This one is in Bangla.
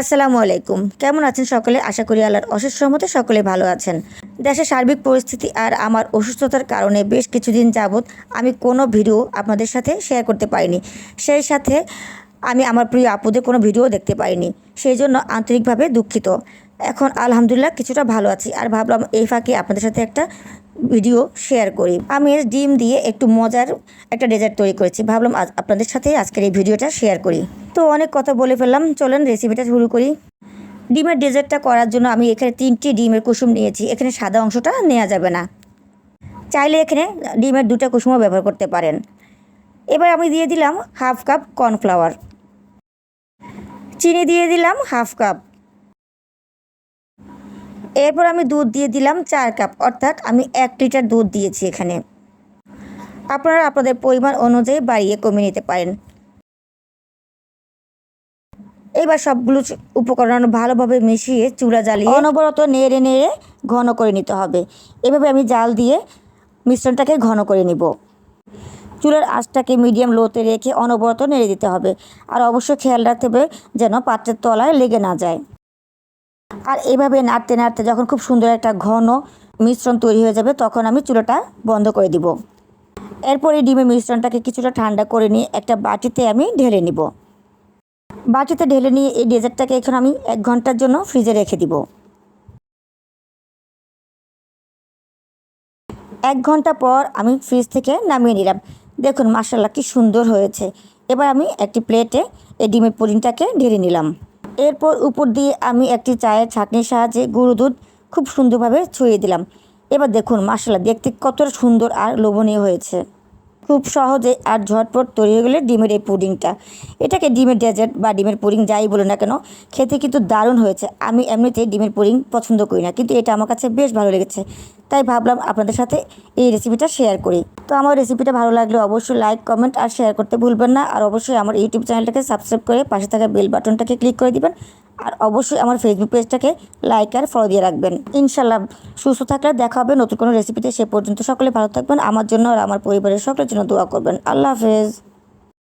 আসসালামু আলাইকুম। কেমন আছেন সকলে? আশা করি আল্লাহর অশেষ সহমতে সকলে ভালো আছেন। দেশের সার্বিক পরিস্থিতি আর আমার অসুস্থতার কারণে বেশ কিছুদিন যাবৎ আমি কোনো ভিডিও আপনাদের সাথে শেয়ার করতে পারিনি। সেই সাথে আমি আমার প্রিয় আপুদের কোনো ভিডিও দেখতে পাইনি সেই জন্য আন্তরিকভাবে দুঃখিত। এখন আলহামদুলিল্লাহ কিছুটা ভালো আছি। আর ভাবলাম এই ফাঁকে আপনাদের সাথে একটা ভিডিও শেয়ার করি। আমি ডিম দিয়ে একটু মজার একটা ডেজার্ট তৈরি করেছি। ভাবলাম আজ আপনাদের সাথে আজকের এই ভিডিওটা শেয়ার করি। তো অনেক কথা বলে ফেললাম। চলেন রেসিপিটা শুরু করি। ডিমের ডেজার্টটা করার জন্য আমি এখানে তিনটি ডিমের কুসুম নিয়েছি। এখানে সাদা অংশটা নেওয়া যাবে না। চাইলে এখানে ডিমের দুটা কুসুমও ব্যবহার করতে পারেন। এবার আমি দিয়ে দিলাম হাফ কাপ কর্নফ্লাওয়ার। চিনি দিয়ে দিলাম হাফ কাপ। এরপর আমি দুধ দিয়ে দিলাম চার কাপ, অর্থাৎ আমি এক লিটার দুধ দিয়েছি এখানে। আপনারা আপনাদের পরিমাণ অনুযায়ী বাড়িয়ে কমিয়ে নিতে পারেন। এবার সবগুলো উপকরণ ভালোভাবে মিশিয়ে চুলা জ্বালিয়ে অনবরত নেড়ে নেড়ে ঘন করে নিতে হবে। এভাবে আমি জাল দিয়ে মিশ্রণটাকে ঘন করে নিব। চুলার আঁচটাকে মিডিয়াম লোতে রেখে অনবরত নেড়ে দিতে হবে। আর অবশ্যই খেয়াল রাখতে হবে যেন পাত্রের তলায় লেগে না যায়। আর এভাবে নাড়তে নাড়তে যখন খুব সুন্দর একটা ঘন মিশ্রণ তৈরি হয়ে যাবে, তখন আমি চুলাটা বন্ধ করে দিব। এরপর ডিমের মিশ্রণটাকে কিছুটা ঠান্ডা করে নিয়ে একটা বাটিতে আমি ঢেলে নিব। বাটিতে ঢেলে নিয়ে এই ডেজার্টটাকে এখন আমি এক ঘণ্টার জন্য ফ্রিজে রেখে দিব। এক ঘণ্টা পর আমি ফ্রিজ থেকে নামিয়ে নিলাম। দেখুন মাসাল্লাহ কি সুন্দর হয়েছে। এবার আমি একটি প্লেটে এই ডিমের পুডিংটাকে ঢেলে নিলাম। এরপর উপর দিয়ে আমি একটি চায়ের ছাঁকনির সাহায্যে গুঁড়ো দুধ খুব সুন্দরভাবে ছড়িয়ে দিলাম। এবার দেখুন মাসালা দেখতে কতটা সুন্দর আর লোভনীয় হয়েছে। খুব সহজে আর ঝটপট তৈরি হয়ে গেলে ডিমের এই পুডিংটা। এটাকে ডিমের ডেজার্ট বা ডিমের পুডিং যাই বলে না কেন, খেতে কিন্তু দারুণ হয়েছে। আমি এমনিতেই ডিমের পুডিং পছন্দ করি না, কিন্তু এটা আমার কাছে বেশ ভালো লেগেছে। তাই ভাবলাম আপনাদের সাথে এই রেসিপিটা শেয়ার করি। তো আমার রেসিপিটা ভালো লাগলে অবশ্যই লাইক কমেন্ট আর শেয়ার করতে ভুলবেন না। আর অবশ্যই আমার ইউটিউব চ্যানেলটাকে সাবস্ক্রাইব করে পাশে থাকা বেল বাটনটাকে ক্লিক করে দিবেন। আর অবশ্যই আমার ফেসবুক পেজটাকে লাইক আর ফলো দিয়ে রাখবেন। ইনশাল্লাহ সুস্থ থাকলে দেখা হবে নতুন কোনো রেসিপিতে সে পর্যন্ত সকলে ভালো থাকবেন। আমার জন্য আর আমার পরিবারের সকলের জন্য দোয়া করবেন। আল্লাহ হাফেজ।